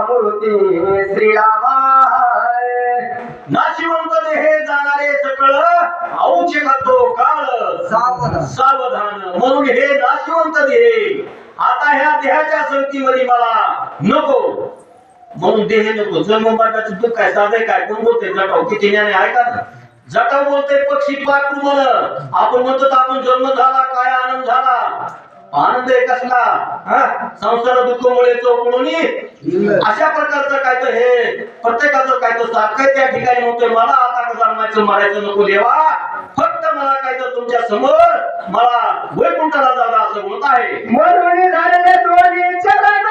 मूर्ती नाशिवंत हे जाणारे सकळ औचे खातो काळ सावधान. सावधान. म्हणून हे नाशिवंत देह आता ह्या देहाच्या संगतीमध्ये मला नको. म्हणून देह नको. जन्म मरणाचं दुःख काय साधे काय? कोण बोलते जटाव. किती ज्ञाने आहे का? जटाव बोलते पक्षी पाकरू म्हण आपण म्हणतो आपण जन्म झाला काय आनंद झाला? आनंद आहे कसला हा? संसार दुःखमुळे चौकडून अशा प्रकारचं काय तर हे प्रत्येकाचं काय तर सारखं त्या ठिकाणी म्हणतोय मला आता जन्मायचं मारायचं नको देवा. फक्त मला काय तर तुमच्यासमोर मला वैकुंठाला जागा असं म्हणत आहे. म्हणून झाले दोन्ही चरण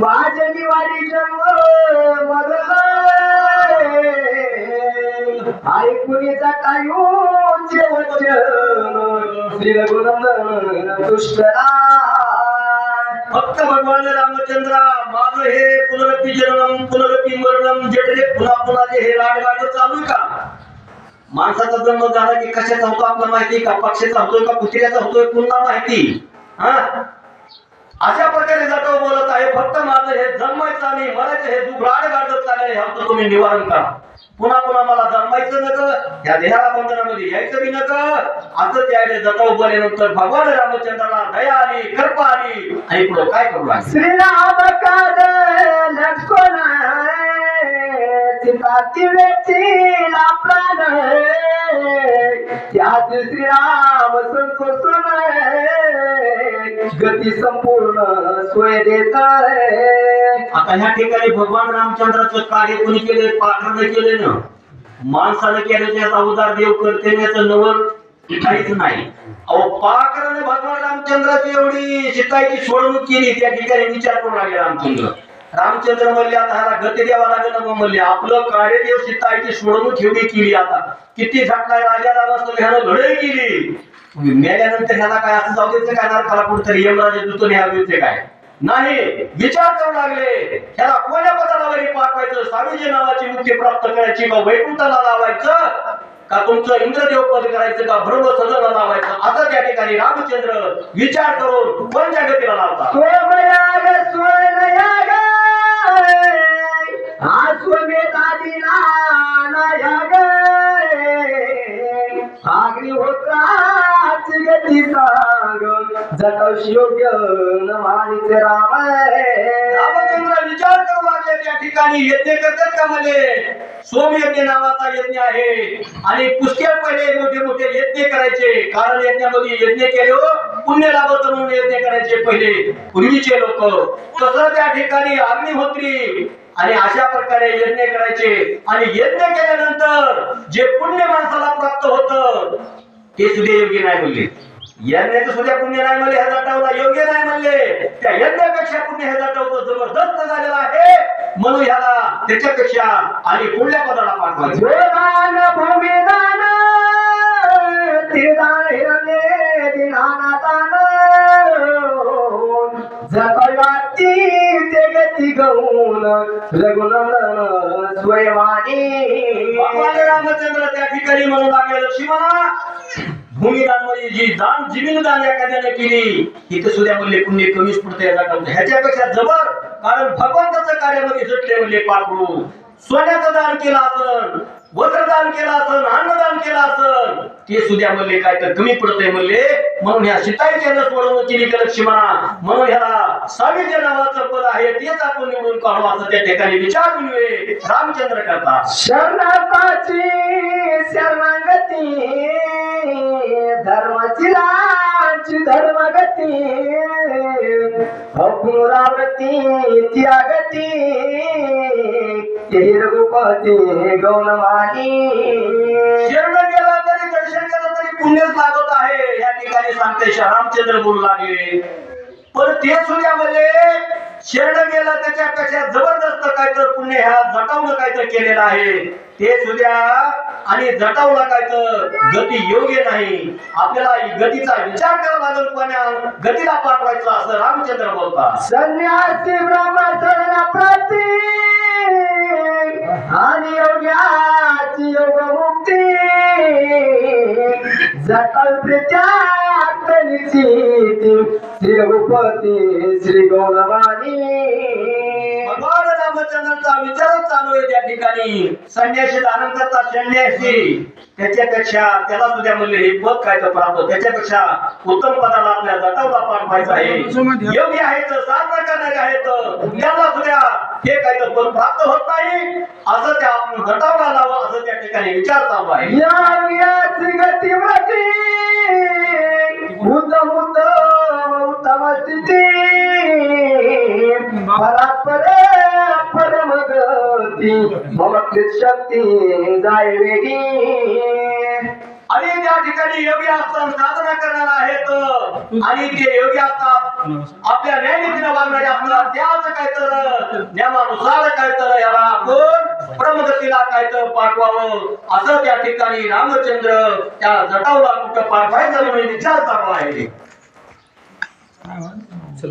माझे निवारी जन्म मधला श्री रघुनंदन दुष्टरा फक्त भगवान रामचंद्रा माझं हे पुनरपी जन्म पुनरपी मरणम जे पुन्हा पुन्हा जे हे राडगाड चालू का माणसाचा जन्म झाला की कशाचा होतो आपला माहिती का? पक्षाचा होतोय का? कुत्र्याचा होतोय? पुन्हा माहिती. हा? अशा प्रकारे जातो बोलत आहे फक्त माझं हे जन्मायचं आणि मरायचं हे दुःख राड गाडत चालले ह्याचं तुम्ही निवारण करा. पुन्हा पुन्हा मला जन्मायचं नका या देहाला बंधनामध्ये यायचं बी नका. असं त्याने जताव बोलल्यानंतर भगवान रामचंद्राला दया आली कृपा आली. आणि पुढे काय करू लागले? श्रीराम काद लक्ष्मण सीता प्राण त्याच श्रीराम संतोषण गती संपूर्ण सोय देत आता ह्या ठिकाणी भगवान रामचंद्राचं कार्य कोणी केले पाखरनं केले ना. माणसानं केलं त्याचा उदार देव करते याचं नवल काहीच नाही. अहो पाखराने भगवान रामचंद्राची एवढी शिकायची सोडवणूक केली त्या ठिकाणी विचार करू लागले रामचंद्र. रामचंद्र म्हणले आता ह्याला गती द्यावा लागेल मग म्हणले. आपलं कार्यदेव सीताची सोडवणूक एवढी केली आता. किती झटलाय राजाला नसतं ह्यानं घडे केली. मेल्यानंतर ह्याला काय असं जाऊ द्यायचं काय नरकाला कुठतरी यमराजे दुतून ह्या द्यायचे काय? नाही विचार करू लागले. त्याला कोण्या पदाला पाठवायचं? स्वामीजी नावाची मुक्ती प्राप्त करायची का? वैकुंठाला लावायचं? का तुमचं इंद्रदेव पद करायचं का? भ्रम सदन लावायचं? असं त्या ठिकाणी रामचंद्र विचार करून कोणत्या गतीला लावतात? अग्निहोत्रा स्वयंयाग गती सांग जटव योग्य नमानित राम रामचंद्र विचार करू लागले त्या ठिकाणी यज्ञ करतात का मध्ये सोमयज्ञ नावाचा यज्ञ आहे. आणि पुष्कळ पहिले मोठे मोठे यज्ञ करायचे. कारण यज्ञामध्ये यज्ञ केले हो. पुण्य लाभत म्हणून यज्ञ करायचे पहिले. पूर्वीचे लोक. तसं त्या ठिकाणी अग्निहोत्री आणि अशा प्रकारे यज्ञ करायचे. आणि यज्ञ केल्यानंतर जे पुण्य माणसाला प्राप्त होत ते सुद्धा योग्य नाही म्हणले. यज्ञाचं सुद्धा पुण्य नाही म्हणले ह्या जटावला योग्य नाही म्हणले. त्या यज्ञापेक्षा पुण्य ह्या जटावचं जबरदस्त झालेलं आहे. म्हणून ह्याला त्याच्यापेक्षा आणि पुढल्या पदाला पाठवा ते गौन रघुनंदन स्वयवाणी. भगवान रामचंद्र त्या ठिकाणी म्हणू लागले लक्ष्मणा भूमिदानमध्ये जी दान जमीन दान एखाद्याने केली तिथे सुद्धा म्हणले पुण्य कमीच पडते याचा कारण ह्याच्यापेक्षा जबर कारण भगवंताचं कार्यामध्ये सुटले म्हणले पाकडू सोन्याचं दान केलं आपण. वस्त्रदान केलं असन अन्नदान केलं असन ते सुद्धा म्हणले काय तर कमी पडतंय म्हणले. म्हणून ह्या सीताईच्या सोडवणूक केली का लक्ष्मणा? म्हणून ह्याला सावित्य नावाचं पद आहे तेच आपण निवडून काढू असं त्या ठिकाणी विचार मिळवे रामचंद्र करता. शरणाची शरणागती धर्माची लाची धर्मगती. अपुरावती त्यागती. ते गौण गौनमानी शरण गेला तरी दर्शन केलं तरी पुण्यच लागत आहे. या ठिकाणी सांगते रामचंद्र बोलू लागले. पण ते सुद्धा शेरड गेला त्याच्यापेक्षा जबरदस्त काय तर पुण्य ह्या जटावलं काय तर केलेलं आहे. ते सुद्धा आणि जटावला काय तर गती योग्य नाही. आपल्याला गतीचा विचार करावा लागेल कोण्या? गतीला पाठवायचं असं रामचंद्र बोलतात. संन्यासी ब्रह्मचरण प्रती आणि योग्याची योग मुक्ती जटल प्रत्यात्मनिची श्री रघुपती श्री गौरवाणी योग्यांचा विचारच चालू आहे त्या ठिकाणी. संन्यासी करता संन्यासी. त्याच्यापेक्षा त्याला सुद्धा म्हणले हे पद काय तर प्राप्त त्याच्यापेक्षा उत्तम पदाला आपल्या जटावला पाठवायचं आहे. योगी आहेत साधना करणारे आहेत त्यांना सुद्धा हे काय तर पद प्राप्त होत नाही. असं त्या आपण जटावला लावं असं त्या ठिकाणी विचार चालू आहे. या गती उत्तम स्थिती परात्पर मम शक्ती जाय वेगी आणि त्या ठिकाणी योगी असतात साधना करणारा आहेत. आणि ते योगी असतात आपल्या न्यायनीतीनं वागणारे असतात त्याच काय तर नियमानुसार काय तर याला आपण प्रमगतीला काय तर पाठवावं. असं त्या ठिकाणी रामचंद्र त्या जटावला कुठं पाठवायचं म्हणजे विचार चालू आहे. चल